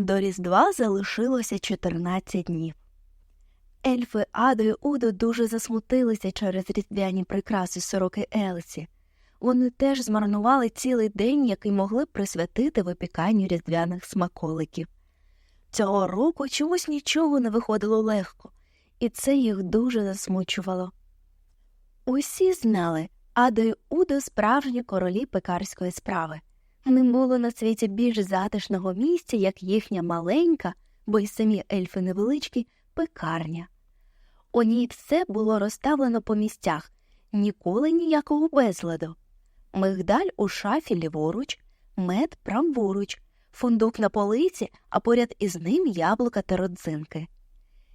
До Різдва залишилося 14 днів. Ельфи Адо і Удо дуже засмутилися через різдвяні прикраси сороки Елсі. Вони теж змарнували цілий день, який могли присвятити випіканню різдвяних смаколиків. Цього року чомусь нічого не виходило легко, і це їх дуже засмучувало. Усі знали, Адо й Удо справжні королі пекарської справи. Не було на світі більш затишного місця, як їхня маленька, бо й самі ельфи невеличкі, пекарня. У ній все було розставлено по місцях, ніколи ніякого безладу. Мигдаль у шафі ліворуч, мед праворуч, фундук на полиці, а поряд із ним яблука та родзинки.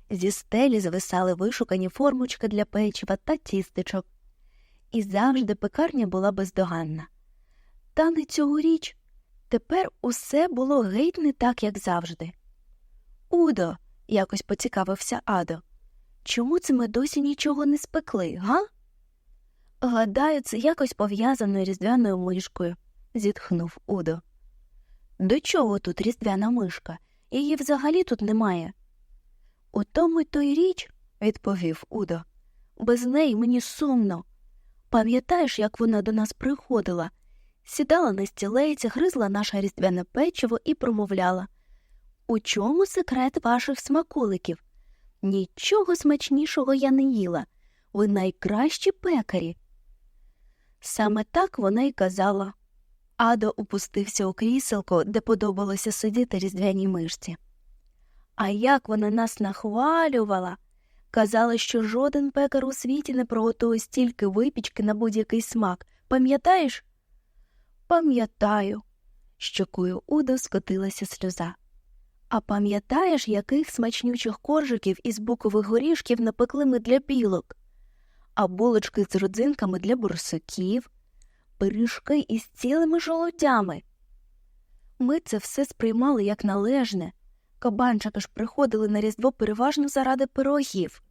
Зі стелі звисали вишукані формочки для печива та тістечок. І завжди пекарня була бездоганна. Та не цьогоріч. Тепер усе було геть не так, як завжди. Удо, якось поцікавився Адо, чому це ми досі нічого не спекли, га? Гадаю, це якось пов'язано різдвяною мишкою, зітхнув Удо. До чого тут різдвяна мишка? Її взагалі тут немає. У тому й той річ, відповів Удо. Без неї мені сумно. Пам'ятаєш, як вона до нас приходила? Сідала на стілець, гризла наше різдвяне печиво і промовляла У чому секрет ваших смаколиків? Нічого смачнішого я не їла. Ви найкращі пекарі. Саме так вона й казала. Адо опустився у кріселко, де подобалося сидіти різдвяній мишці. А як вона нас нахвалювала. Казала, що жоден пекар у світі не приготує стільки випічки на будь-який смак. Пам'ятаєш? Пам'ятаю. Щокою Удо скотилася сльоза. А пам'ятаєш, яких смачнючих коржиків із букових горішків напекли ми для білок, а булочки з родзинками для бурсаків, пиріжки із цілими жолудями. Ми це все сприймали як належне. Кабанчики ж приходили на різдво переважно заради пирогів.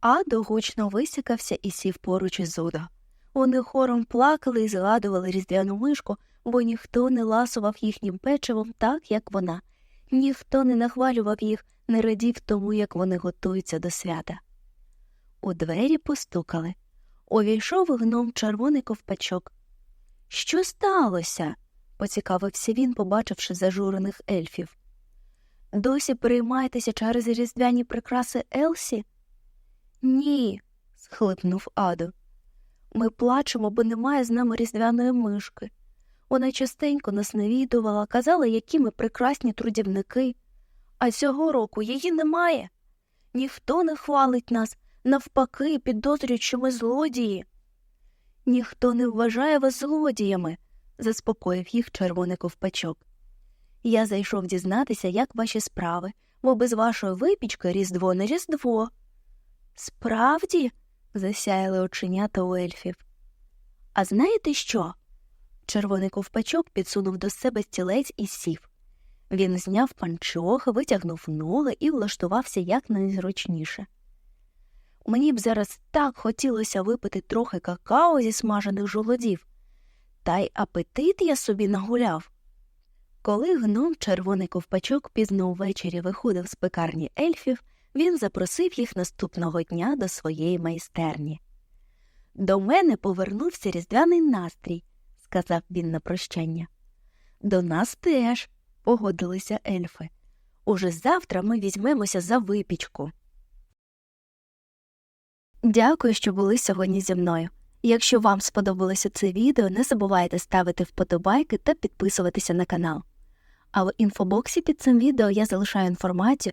Адо гучно висікався і сів поруч із Удо. Вони хором плакали і згадували різдвяну мишку, бо ніхто не ласував їхнім печивом так, як вона, ніхто не нахвалював їх, не радів тому, як вони готуються до свята. У двері постукали. Увійшов гном червоний ковпачок. Що сталося? поцікавився він, побачивши зажурених ельфів. Досі переймаєтеся через різдвяні прикраси Елсі? Ні, схлипнув Адо. Ми плачемо, бо немає з нами різдвяної мишки. Вона частенько нас навідувала, казала, які ми прекрасні трудівники, а цього року її немає. Ніхто не хвалить нас, навпаки, підозрюють, що ми злодії. Ніхто не вважає вас злодіями, заспокоїв їх червоний ковпачок. Я зайшов дізнатися, як ваші справи, бо без вашої випічки різдво не різдво. Справді, засяяли оченята у ельфів. А знаєте що? Червоний ковпачок підсунув до себе стілець і сів. Він зняв панчох, витягнув ноги і влаштувався якнайзручніше. Мені б зараз так хотілося випити трохи какао зі смажених жолодів, та й апетит я собі нагуляв. Коли гном червоний ковпачок пізно ввечері виходив з пекарні ельфів, він запросив їх наступного дня до своєї майстерні. До мене повернувся різдвяний настрій, сказав він на прощання. До нас теж, погодилися ельфи. Уже завтра ми візьмемося за випічку. Дякую, що були сьогодні зі мною. Якщо вам сподобалося це відео, не забувайте ставити вподобайки та підписуватися на канал. А в інфобоксі під цим відео я залишаю інформацію,